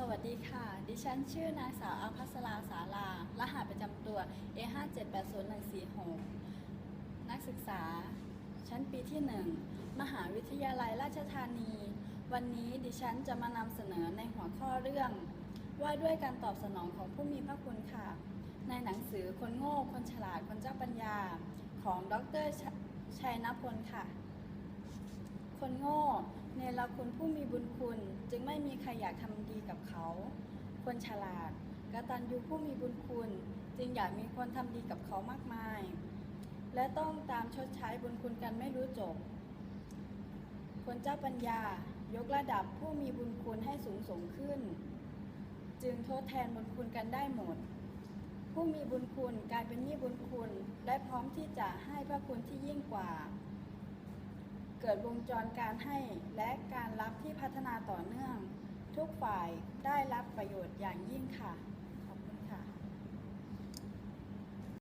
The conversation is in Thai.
สวัสดีค่ะ ดิฉันชื่อนางสาวอภัสราสาลา รหัสประจำตัว A5780146 นักศึกษา ชั้นปีที่ 1 มหาวิทยาลัยราชธานี วันนี้ดิฉันจะมานำเสนอในหัวข้อเรื่อง ว่าด้วยการตอบสนองของผู้มีพระคุณค่ะ ในหนังสือคนโง่ คนฉลาด คนเจ้าปัญญา ของดรชชัยนพลค่ะ คนโง่ เนรคุณผู้มีบุญคุณจึงไม่มีใครอยากทำดีกับเขา คนฉลาดกตัญญูผู้มีบุญคุณ จึงอยากมีคนทำดีกับเขามากมาย และต้องตามชดใช้บุญคุณกันไม่รู้จบ คนเจ้าปัญญายกระดับผู้มีบุญคุณให้สูงส่งขึ้น จึงทดแทนบุญคุณกันได้หมด ผู้มีบุญคุณกลายเป็นนี้บุญคุณ และพร้อมที่จะให้พระคุณที่ยิ่งกว่า เกิดวงจรการให้และการรับที่พัฒนาต่อเนื่อง ทุกฝ่ายได้รับประโยชน์อย่างยิ่งค่ะ